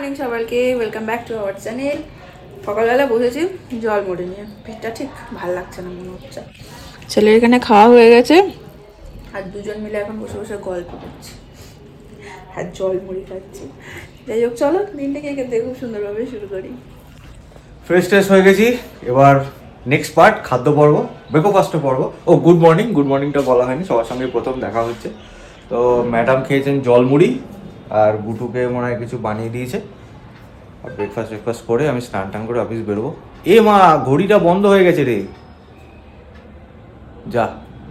Morning সবাইকে welcome back to our channel সকালবেলা বসেছি জল মুড়ি নিয়ে। পেটটা ঠিক ভালো লাগছে না, মনে হচ্ছে। ছেলের এখানে খাওয়া হয়ে গেছে। আর দুজন মিলে এখন বসে বসে গল্প করছি। আর জল মুড়ি খাচ্ছি। যাই হোক, চলো, দিনটাকে এখান থেকে খুব সুন্দরভাবে শুরু করি। ফ্রেশ ট্রেশ হয়ে গেছি। এবার নেক্সট পার্ট খাদ্য পর্ব ব্রেকফাস্ট পর্ব। ও গুড মর্নিং গুড মর্নিংটা বলা হয়নি, সবার সঙ্গে প্রথম দেখা হচ্ছে। তো ম্যাডাম খেয়েছেন জলমুড়ি আর গুটুকে মনে হয় কিছু বানিয়ে দিয়েছে। আর ব্রেকফাস্ট ব্রেকফাস্ট করে আমি স্নান টান করে অফিস বেরোবো। এ মা, ঘড়িটা বন্ধ হয়ে গেছে রে। যা,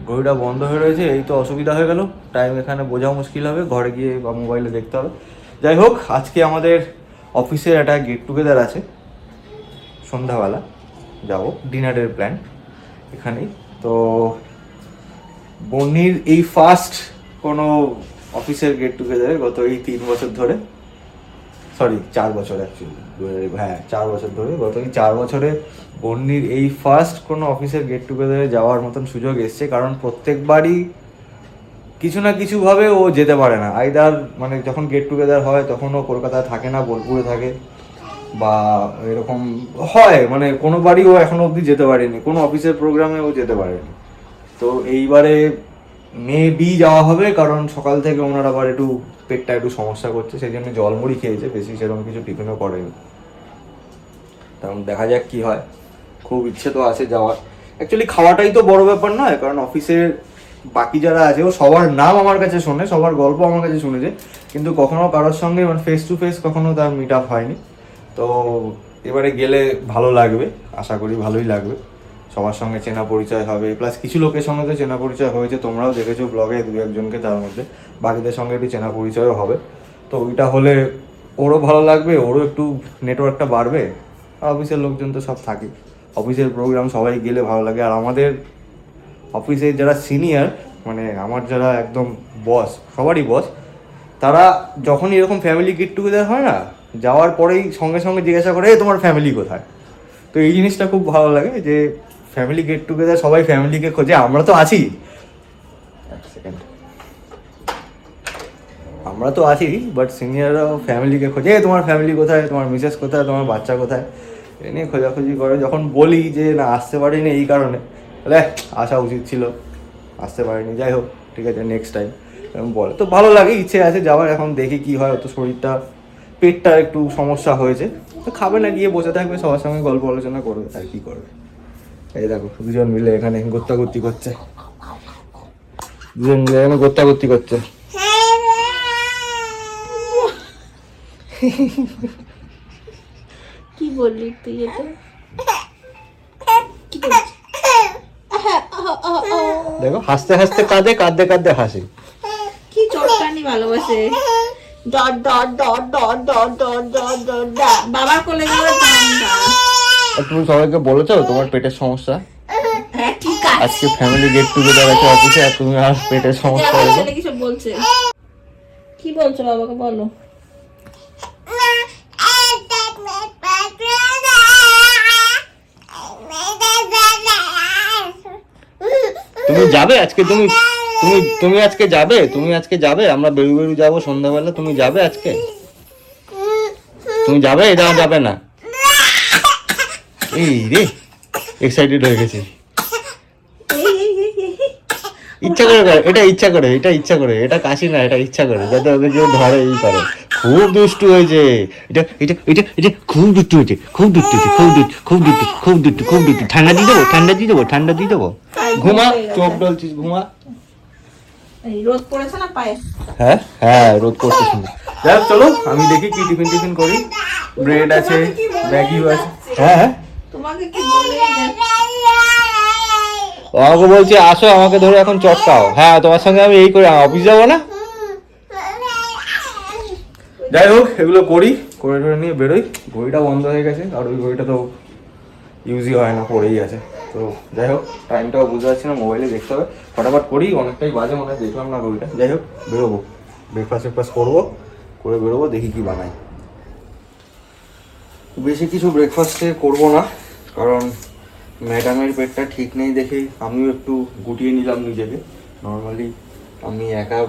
ঘড়িটা বন্ধ হয়ে রয়েছে, এই তো অসুবিধা হয়ে গেল। টাইম এখানে বোঝা মুশকিল হবে, ঘরে গিয়ে বা মোবাইলে দেখতে হবে। যাই হোক, আজকে আমাদের অফিসের একটা গেট টুগেদার আছে। সন্ধ্যাবেলা যাব ডিনারের প্ল্যান এখানেই। তো, বন্নির এই ফার্স্ট কোনো অফিসের গেট টুগেদারে গত এই তিন বছর ধরে সরি চার বছর অ্যাকচুয়ালি হ্যাঁ চার বছর ধরে গত এই চার বছরে বন্নির এই ফার্স্ট কোনো অফিসের গেট টুগেদারে যাওয়ার মতন সুযোগ এসছে, কারণ প্রত্যেকবারই কিছু না কিছুভাবে ও যেতে পারে না। আইদার মানে যখন গেট টুগেদার হয়, তখন ও কলকাতায় থাকে না, বোলপুরে থাকে, বা এরকম হয় মানে কোনো বাড়ি ও এখনও অবধি যেতে পারেনি, কোনো অফিসের প্রোগ্রামে ও যেতে পারেনি। তো এইবারে মে বি যাওয়া হবে, কারণ সকাল থেকে ওনার আবার একটু পেটটা একটু সমস্যা করছে, সেই জন্য জলমুড়ি খেয়েছে, বেশি সেরকম কিছু টিফিনও করেনি। কারণ দেখা যাক কি হয়। খুব ইচ্ছে তো আছে যাওয়ার। অ্যাকচুয়ালি খাওয়াটাই তো বড় ব্যাপার নয়, কারণ অফিসের বাকি যারা আছে, ও সবার নাম আমার কাছে শোনে, সবার গল্প আমার কাছে শুনেছে, কিন্তু কখনো কারোর সঙ্গে মানে ফেস টু ফেস কখনো তার মিট আপ হয়নি। তো এবারে গেলে ভালো লাগবে, আশা করি ভালোই লাগবে। সবার সঙ্গে চেনা পরিচয় হবে প্লাস কিছু লোকের সঙ্গে তো চেনা পরিচয় হয়েছে, তোমরাও দেখেছ ব্লগে দু একজনকে তার মধ্যে, বাকিদের সঙ্গে একটু চেনা পরিচয়ও হবে। তো ওইটা হলে ওরও ভালো লাগবে, ওরও একটু নেটওয়ার্কটা বাড়বে, আর অফিসের লোকজন তো সব থাকে। অফিসের প্রোগ্রাম সবাই গেলে ভালো লাগে, আর আমাদের অফিসের যারা সিনিয়র মানে আমার যারা একদম বস সবারই বস তারা যখনই এরকম ফ্যামিলি গেট টুগেদার হয় না, যাওয়ার পরেই সঙ্গে সঙ্গে জিজ্ঞাসা করে তোমার ফ্যামিলি কোথায়? তো এই জিনিসটা খুব ভালো লাগে যে ফ্যামিলি গেট টুগেদার সবাই ফ্যামিলিকে খোঁজে, আমরা তো আছি। সেকেন্ড আমরা তো আছি বাট সিনিয়ররাও ফ্যামিলিকে খোঁজে তোমার ফ্যামিলি কোথায়? তোমার মিসেস কোথায়? তোমার বাচ্চা কোথায়? এ নিয়ে খোঁজাখুঁজি করে, যখন বলি যে, না, আসতে পারিনি এই কারণে তাহলে আসা উচিত ছিল, আসতে পারিনি, যাই হোক, ঠিক আছে নেক্সট টাইম এরকম বলে, তো ভালো লাগে, ইচ্ছে আছে যাওয়ার, এখন দেখি কি হয় তো শরীরটা পেটটা একটু সমস্যা হয়েছে। তো খাবে না, গিয়ে বসে থাকবে, সবার সঙ্গে গল্প আলোচনা করবে, আর কি করবে। এই দেখো দুজন মিলে এখানে গোত্তাগত্তি করছে। দুজন মিলে এখানে গোত্তাগত্তি করছে। কি বললি তুই এটা? দেখো হাসতে হাসতে কাঁদে কাঁদতে কাঁদতে হাসি। কি চটকানি ভালোবাসে। Dot dot dot dot dot dot dot dot dot বাবার কোলে গেলে তুমি সবাইকে বলেছ তোমার পেটের সমস্যা? হ্যাঁ আজকে ফ্যামিলি গেট টুগেদার আছে অফিসে আর তুমি আর পেটের সমস্যা বলছে। কি বলছো বাবাকে বলো। তুমি যাবে আজকে? তুমি তুমি তুমি আজকে যাবে? তুমি আজকে যাবে? আমরা বেরু বেরু যাব সন্ধ্যাবেলা তুমি যাবে আজকে? তুমি যাবে? এটা যাবে না। এই রে এক্সাইটেড হয়ে গেছি। ইচ্ছা করে করে এটা ইচ্ছা করে এটা ইচ্ছা করে এটা কাশি না এটা ইচ্ছা করে যাতে ওকে কেউ ধরে এই করে। খুব দুষ্টু হয়েছে। এটা এটা এটা এটা খুব দুষ্টু হয়েছে খুব দুষ্টু হয়েছে খুব দুষ্টু খুব দুষ্টু খুব দুষ্টু খুব দুষ্টু। ঠান্ডা দিয়ে দেবো ঠান্ডা দিয়ে দেবো ঠান্ডা দিয়ে দেবো। ঘুমা চোখ ডলছিস ঘুমা। এই রোদ পড়েছে না পায়ে হ্যাঁ হ্যাঁ রোদ করতে শুনি যাই চলো আমি দেখি কি টিফিন টিফিন করি। ব্রেড আছে ম্যাগিও আছে। হ্যাঁ হ্যাঁ। তোমাকে কি বলে ও আমাকে বলছে আসো আমাকে ধরে এখন চটকাও। হ্যাঁ তোমার সঙ্গে আমি এই করে অফিস যাব না? যাই হোক এগুলো করি। করে টরে নিয়ে বেরোই। ঘড়িটা বন্ধ হয়ে গেছে আর ওই ঘড়িটা তো ইউজই হয় না পড়েই আছে। তো যাই হোক টাইমটাও বুঝতে পারছি না মোবাইলে দেখতে হবে। ফটাফট করি অনেকটাই বাজে মনে হয় দেখলাম না ঘড়িটা। যাই হোক বেরোবো। ব্রেকফাস্ট ব্রেকফাস্ট করব করে বেরোবো দেখি কি বানাই। বেশি কিছু ব্রেকফাস্টে করব না, কারণ ম্যাডামের পেটটা ঠিক নেই দেখে আমিও একটু গুটিয়ে নিলাম নিজেকে। নর্মালি আমি একা,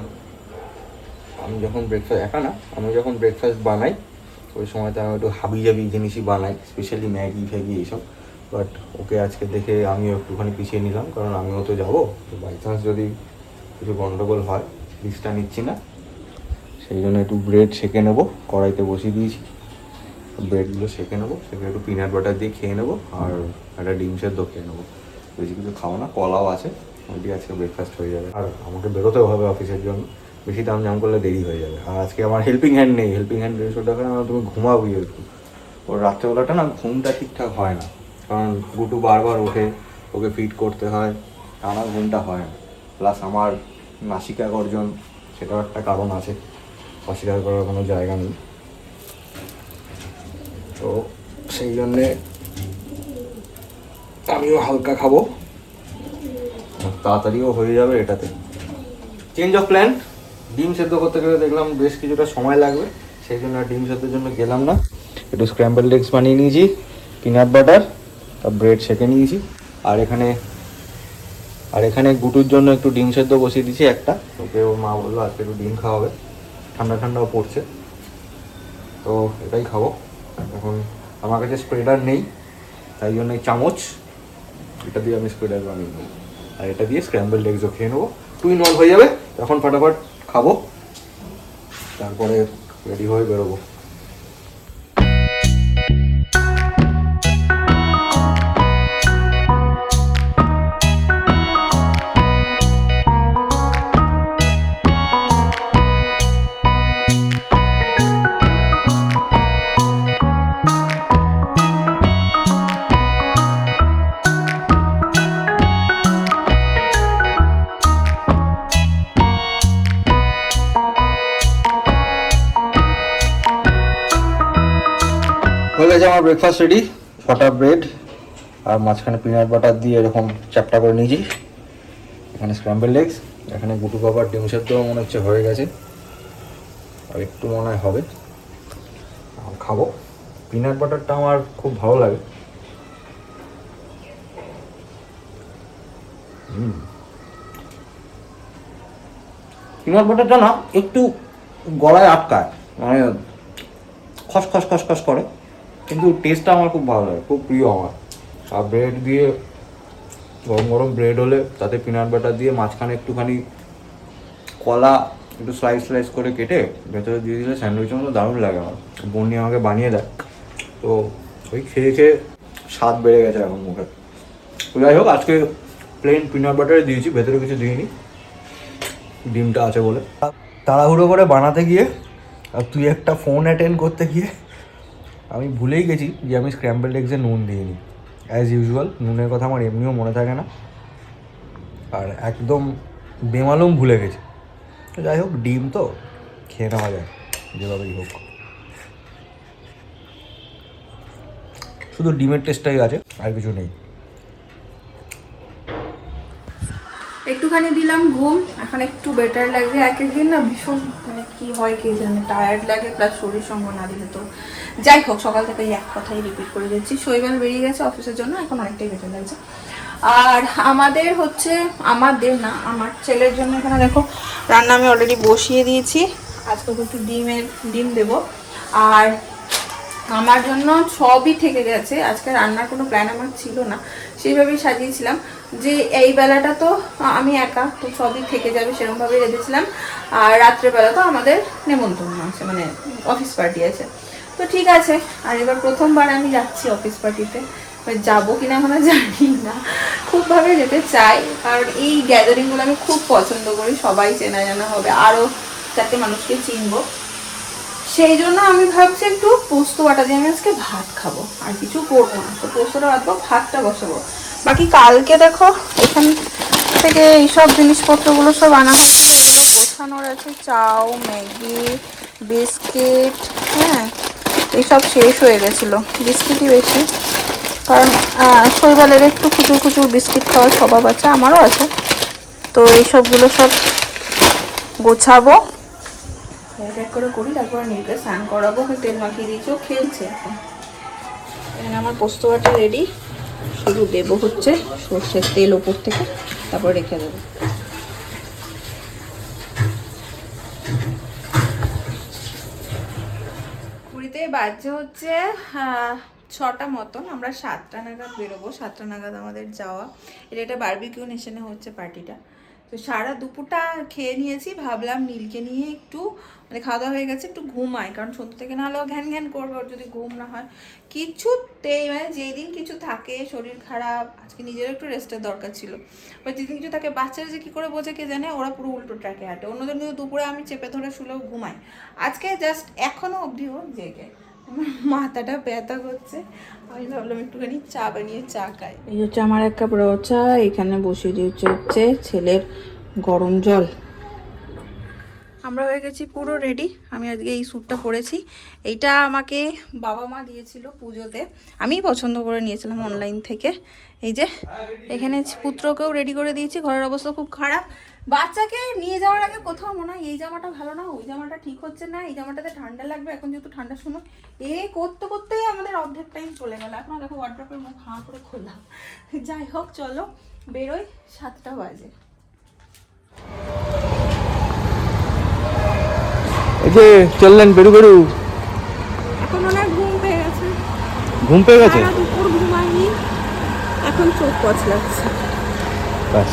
আমি যখন ব্রেকফাস্ট একা না, আমি যখন ব্রেকফাস্ট বানাই, ওই সময়তে আমি একটু হাবি জাবি জিনিসই বানাই স্পেশালি ম্যাগি ফ্যাগি এইসব। বাট ওকে আজকে দেখে আমিও একটুখানি পিছিয়ে নিলাম, কারণ আমিও তো যাব। তো বাই চান্স যদি কিছু গন্ডগোল হয় রিস্কটা নিচ্ছি না। সেই জন্য একটু ব্রেড সেঁকে নেব, কড়াইতে বসিয়ে দিয়েছি। ব্রেডগুলো সেঁকে নেব সেখানে একটু পিনাট বাটার দিয়ে খেয়ে নেব আর একটা ডিম সেদ্ধ খেয়ে নেব। বেশি কিছু খাও না কলাও আছে, ওইটি আজকে ব্রেকফাস্ট হয়ে যাবে। আর আমাকে বেরোতেও হবে অফিসের জন্য, বেশি দাম জাম করলে দেরি হয়ে যাবে। আর আজকে আমার হেল্পিং হ্যান্ড নেই হেল্পিং হ্যান্ড দেড়শো টাকা না, তুমি ঘুমাবি একটু। ওর রাত্রেবেলাটা না ঘুমটা ঠিকঠাক হয় না, কারণ গুটু বারবার ওঠে, ওকে ফিট করতে হয়, টানা ঘুমটা হয় না। প্লাস আমার নাসিকা গর্জন সেটাও একটা কারণ আছে, অস্বীকার করার কোনো জায়গা নেই। তো সেই জন্যে আমিও হালকা খাব। তাড়াতাড়িও হয়ে যাবে এটাতে। চেঞ্জ অফ প্ল্যান ডিম সেদ্ধ করতে গেলে দেখলাম বেশ কিছুটা সময় লাগবে, সেই জন্য ডিম সেদ্ধের জন্য গেলাম না। একটু স্ক্র্যাম্বল এগস বানিয়ে নিয়েছি পিনাট বাটার আর ব্রেড সেঁকে নিয়েছি। আর এখানে আর এখানে গুটুর জন্য একটু ডিম সেদ্ধ বসিয়ে দিয়েছি একটা। ওকে ওর মা বলল আজকে একটু ডিম খাওয়াবে, ঠান্ডা ঠান্ডাও পড়ছে। তো এটাই খাব। এখন আমার কাছে স্প্রেডার নেই, তাই জন্য চামচ, এটা দিয়ে আমি স্প্রেডার বানিয়ে নেব। আর এটা দিয়ে স্ক্র্যাম্বল এগসও খেয়ে নেব। টু ইন হয়ে যাবে তখন ফটাফট খাব, তারপরে রেডি হয়ে বেরোবো। ব্রেকফাস্ট রেডি ছটা ব্রেড আর মাঝখানে পিনাট বাটার দিয়ে এরকম চ্যাপটা করে নিয়েছি। এখানে স্ক্র্যাম্বল এগস এখানে গুটু বাবার ডিম সেদ্ধ মনে হচ্ছে হয়ে গেছে। আর একটু মনে হয় হবে। খাব। পিনাট বাটারটা আমার খুব ভালো লাগে। পিনাট বাটারটা না একটু গলায় আটকায়। মানে খস খস খস খস করে। কিন্তু টেস্টটা আমার খুব ভালো লাগে, খুব প্রিয় আমার। আর ব্রেড দিয়ে, গরম গরম ব্রেড হলে তাতে পিনাট বাটার দিয়ে মাঝখানে একটুখানি কলা একটু স্লাইস স্লাইস করে কেটে ভেতরে দিয়ে দিলে স্যান্ডউইচের মতো দারুণ লাগে আমার। বন্যি আমাকে বানিয়ে দেয়। তো ওই খেয়ে খেয়ে স্বাদ বেড়ে গেছে এখন মুখে। তো যাই হোক, আজকে প্লেন পিনাট বাটারে দিয়েছি, ভেতরে কিছু দিইনি। ডিমটা আছে বলে। তাড়াহুড়ো করে বানাতে গিয়ে আর তুই একটা ফোন অ্যাটেন্ড করতে গিয়ে আমি ভুলেই গেছি যে আমি স্ক্র্যাম্বল এগসে নুন দিইনি। অ্যাজ ইউজুয়াল নুনের কথা আমার এমনিও মনে থাকে না। আর একদম বেমালুম ভুলে গেছি। যাই হোক, ডিম তো খেয়ে নেওয়া যায়, যেভাবেই হোক। শুধু ডিমের টেস্টটাই আছে, আর কিছু নেই। একটুখানি দিলাম ঘুম। এখন একটু বেটার লাগবে এক একদিন না ভীষণ মানে কি হয় কি জানে টায়ার্ড লাগে প্লাস শরীর সঙ্গ না দিলে তো। যাই হোক, সকাল থেকে এক কথাই রিপিট করে দিচ্ছি। শৈবাল বেরিয়ে গেছে অফিসের জন্য, এখন অনেকটাই বেটার লাগছে। আর আমাদের হচ্ছে, আমাদের না, আমার ছেলের জন্য এখানে দেখো, রান্না আমি অলরেডি বসিয়ে দিয়েছি। আজকে একটু ডিমের, ডিম দেবো। আর আমার জন্য সবই থেকে গেছে। আজকে রান্নার কোনো প্ল্যান আমার ছিল না। সেইভাবেই সাজিয়েছিলাম। যে এই বেলাটা তো আমি একা, তো সবই থেকে যাবে সেরকমভাবে রেখেছিলাম আর রাত্রেবেলা তো আমাদের নেমন্তন্ন আছে মানে অফিস পার্টি আছে। তো ঠিক আছে, আর এবার প্রথমবার আমি যাচ্ছি অফিস পার্টিতে যাব কিনা এখনও জানি না। খুবভাবে যেতে চাই, কারণ এই গ্যাদারিংগুলো আমি খুব পছন্দ করি। সবাই চেনা জানা হবে আরও যাতে মানুষকে চিনবো। সেই জন্য আমি ভাবছি একটু পোস্ত বাটা দিয়ে আমি আজকে ভাত খাব, আর কিছু করব না। তো পোস্তটা বাটবো ভাতটা বসাবো। বাকি কালকে দেখো, এখান থেকে এইসব জিনিসপত্রগুলো সব আনা গোছানোর আছে চাউ, ম্যাগি, বিস্কিট হ্যাঁ এইসব শেষ হয়ে গেছিল। বিস্কিটই বেশি। কারণ শৈবালের একটু খুচুর খুচুর বিস্কিট খাওয়ার স্বভাব আছে, আমারও আছে। তো এইসবগুলো সব গোছাবো। এক এক করে করি, তারপর নীলকে স্নান করাবো তেল মাখিয়ে দিয়েছি খেলছে। এখন আমার পোস্ত বাটা রেডি শুধু দেবো হচ্ছে সর্ষের তেল ওপর থেকে, তারপর রেখে দেবো। পুরীতে বাজছে হচ্ছে ছটা মতন, আমরা সাতটা নাগাদ বেরোবো, সাতটা নাগাদ আমাদের যাওয়া। এটা একটা বার্বিকিউ নেশনে হচ্ছে পার্টিটা তো সারা দুপুরটা খেয়ে নিয়েছি, ভাবলাম নীলকে নিয়ে একটু মানে খাওয়া দাওয়া হয়ে গেছে, একটু ঘুমাই, কারণ সন্ধ্যে থেকে না হলেও ঘ্যান ঘ্যান করবে, ওর যদি ঘুম না হয়। কিছুতেই মানে যেই দিন কিছু থাকে, শরীর খারাপ, আজকে নিজেরও একটু রেস্টের দরকার ছিল। বা যেদিন কিছু থাকে, বাচ্চারা যে কী করে বোঝে কে জানে, ওরা পুরো উল্টো ট্র্যাকে হাঁটে। অন্যদের কিন্তু দুপুরে আমি চেপে ধরে শুলেও ঘুমাই। আজকে জাস্ট এখনও অবধি ও জেগে। আমার মাথাটা ব্যথা করছে। আমি ভাবলাম একটুখানি চা বানিয়ে চা খাই। এই হচ্ছে আমার এক কাপ চা এখানে বসিয়ে দিয়েছে হচ্ছে ছেলের গরম জল। আমরা হয়ে গেছি পুরো রেডি আমি আজকে এই স্যুটটা পরেছি। এইটা আমাকে বাবা মা দিয়েছিল পুজোতে। আমি পছন্দ করে নিয়েছিলাম অনলাইন থেকে। এই যে এখানে পুত্রকেও রেডি করে দিয়েছি। ঘরের অবস্থা খুব খারাপ। বাচ্চাকে নিয়ে যাওয়ার আগে কোথাও মনে হয় এই জামাটা ভালো না ওই জামাটা ঠিক হচ্ছে না এই জামাটাতে ঠান্ডা লাগবে এখন যেহেতু ঠান্ডার সময় এ করতে করতেই আমাদের অর্ধেক টাইম চলে গেল। এখন দেখো ওয়ার্ড্রপের মুখ হাঁ করে খোলা। যাই হোক চলো বেরোই সাতটা বাজে। এই যে চললেন বেরু বেরু। এখন ওনার ঘুম পেয়ে গেছে। ঘুম পেয়ে গেছে? দুপুর ঘুমায়নি। এখন চোখ কচলাচ্ছে ব্যাস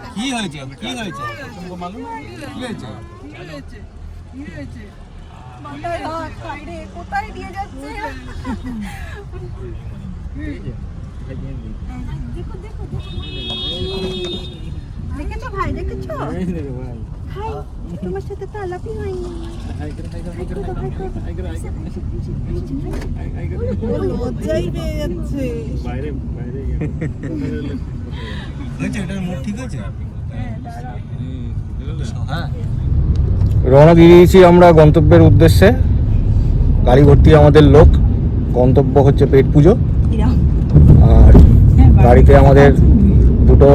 কি হয়েছে? কি হয়েছে? কি হয়েছে? কোথায় দিয়ে যাচ্ছে দেখেছ ভাই? দেখেছ? হাই তোমার সাথে তো আলাপই হয়নি। লজ্জাই পেয়ে যাচ্ছে হয়েছে? এটার মোট ঠিক আছে? হ্যাঁ রওনা দিয়ে দিয়েছি আমরা গন্তব্যের উদ্দেশ্যে। গাড়ি ভর্তি আমাদের লোক। গন্তব্য হচ্ছে পেট পুজো। আর গাড়িতে আমাদের দুটো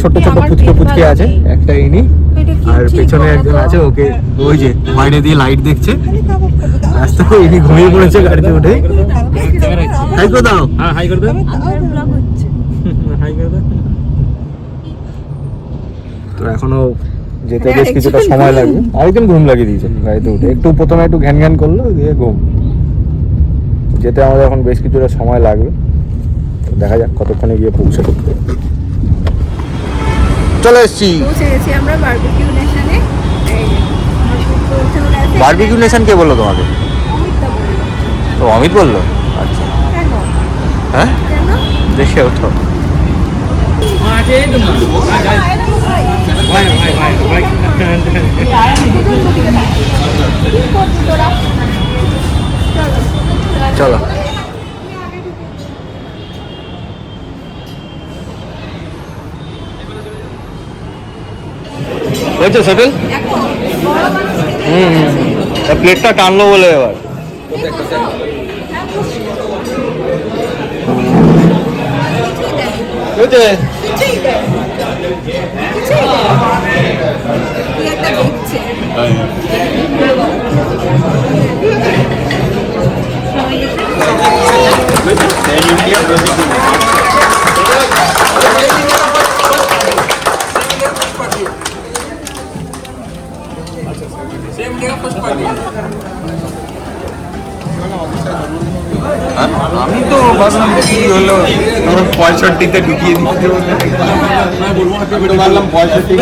ছোট ছোট ফুচকে ফুচকে আছে। একটা ইনি। আর পেছনে একজন আছে ওকে ওই যে বাইরে দিয়ে লাইট দেখছে। রাস্তা ইনি ঘুমিয়ে পড়েছে গাড়িতে উঠে। হাই করে দাও হ্যাঁ হাই করে দে হাই করে দে তো এখনও যেতে হ্যাঁ, বেশ কিছুটা সময়। লাগবে। আরেকজন ঘুম লাগিয়ে দিয়েছে গাড়িতে উঠে। একটু প্রথমে একটু ঘ্যান ঘ্যান করল দিয়ে ঘুম। যেতে আমাদের এখন বেশ কিছুটা সময় লাগবে। দেখা যাক কতক্ষণে গিয়ে পৌঁছাবো চলে এসছি। পৌঁছে গেছি আমরা বারবিকিউ নেশনে। বারবিকিউ নেশন কে বলল তোমাকে? তো অমিত বলল? আচ্ছা। হ্যাঁ? দেখে ওঠো। চলো। হয়েছে সেটেল হুম প্লেটটা টানলো বলে এবার। হয়েছে? আমি তো ভাবলাম কি হলো আমার পঁয়ষট্টিতে ঢুকিয়ে দিচ্ছে বলে ভাবলাম পঁয়ষট্টি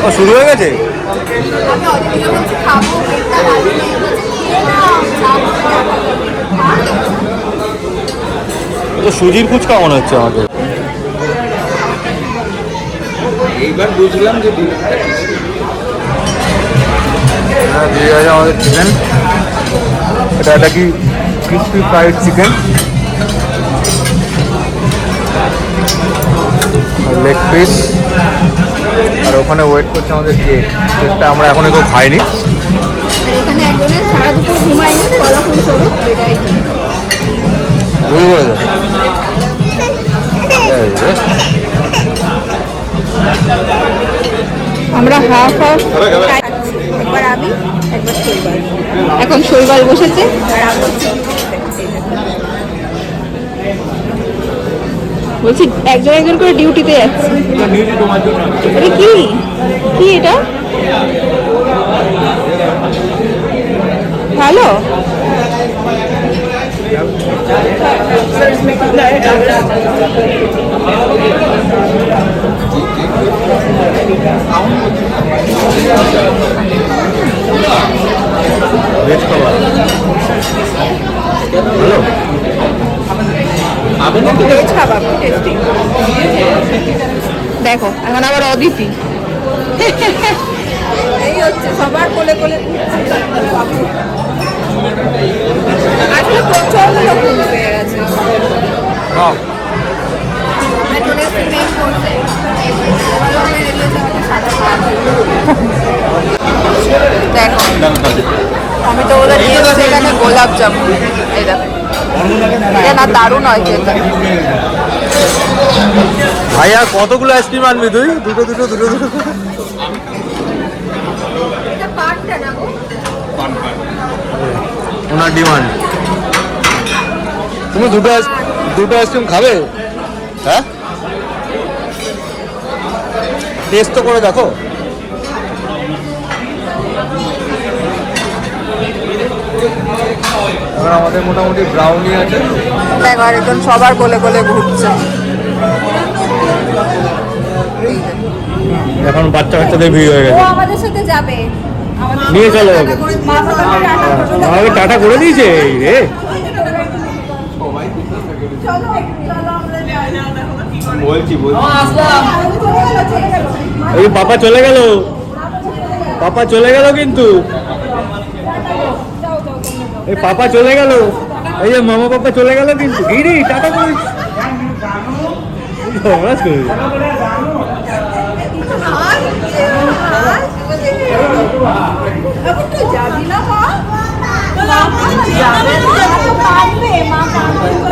ও শুরু হয়ে গেছে? আমি অনেকদিন বলছি খাব পেটটা ভালো নেই বলছে খেয়ে নাও খাব তো সুজির ফুচকা মনে হচ্ছে আমাদের। এইবার বুঝলাম যে। হ্যাঁ, আমাদের চিকেন এটা একটা কি crispy fried chicken leg piece আর ওখানে ওয়েট করছে আমাদের কেক কেকটা আমরা এখন কেউ খাইনি। এখানে একজনের আমরা হাফ হাফ একবার আমি একবার শৈবাল। এখন শৈবাল বসেছে। বলছি একজন একজন করে ডিউটিতে যাচ্ছে। এটা কি? কি এটা? ভালো? ভেজ খাবার ভালো ভেজ খাবার টেস্টি দেখো, এখন আবার অদিতি এই হচ্ছে সবার কোলে কোলে। আজকে প্রচণ্ড লোক আমি তো ওদের নিয়ে এসেছি এখানে গোলাপ জামুন। দেখো। এটা না দারুণ হয় খেতে। ভাইয়া কতগুলো আইসক্রিম আনবি তুই? দুটো দুটো দুটো দুটো। এটা না ওনার ডিমান্ড। তুমি দুটো আইস- দুটো আইসক্রিম খাবে? হ্যাঁ? টেস্ট তো করে দেখো। এবার আমাদের মোটামুটি ব্রাউনি আছে। আরেকজন সবার কোলে কোলে ঘুরছে। এখন বাচ্চা কাচ্চাদের ভিড় হয়ে গেছে। আমাদের সাথে যাবে। নিয়ে চলো করে টাটা করে দিয়েছে এই রে চলো, চলো আমরা যাই। বলছি বলছি। পাপা চলে গেল। পাপা চলে গেল কিন্তু। এই পাপা চলে গেল। এই যে মামা পাপা চলে গেল কিন্তু। গিরি টাটা করে ঝগড়া করে। যাবি না মা যাবে না কাঁদবে মা কাঁদবে কাঁদবে না মা মাকে কিছু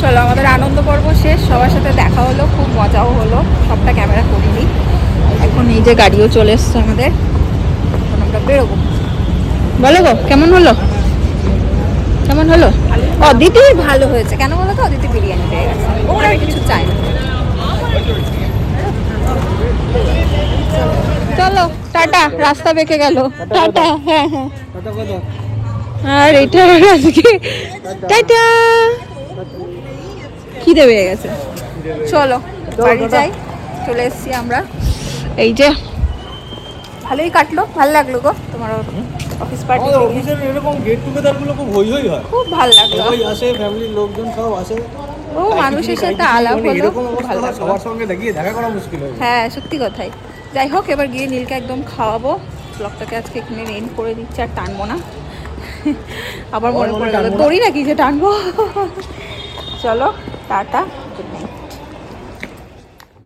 চলো, আমাদের আনন্দ পর্ব শেষ। সবার সাথে দেখা হলো, খুব মজাও হলো। সবটা ক্যামেরা করিনি। এখন এই যে গাড়িও চলে এসছে আমাদের। এখন আমরা বেরোবো। বলো গো, কেমন হলো? কেমন হলো? অদিতি ভালো হয়েছে। কেন বলো তো অদিতি বিরিয়ানি পেয়ে গেছে। ওরা কিছু চাই না। চলো, টাটা, রাস্তা বেঁকে গেল। টাটা হ্যাঁ হ্যাঁ। আর এটা আজকে। টাটা। খিদে পেয়ে গেছে। চলো, বাড়ি যাই। চলে এসছি আমরা। এই যে। ভালোই কাটলো, ভালো লাগল গো তোমার অফিস পার্টি আমাদের অফিসের এরকম গেট টুগেদারগুলো খুব হই হই হয়। খুব ভালো লাগল। সবাই আসে ফ্যামিলির লোকজন সব আসে। ও মানুষের সাথে আলাপ মানে হলো। এরকম অবস্থা ভালো সবার সঙ্গে দেখিয়ে দেখা করা মুশকিল হয় হ্যাঁ সত্যি কথাই। যাই হোক এবার গিয়ে নীলকে একদম খাওয়াবো। ব্লগটাকে আজকে এখানে এন্ড করে দিচ্ছি আর টানবো না। আবার মনে পড়ে গেল তোরই নাকি যে টানবো? চলো টাটা।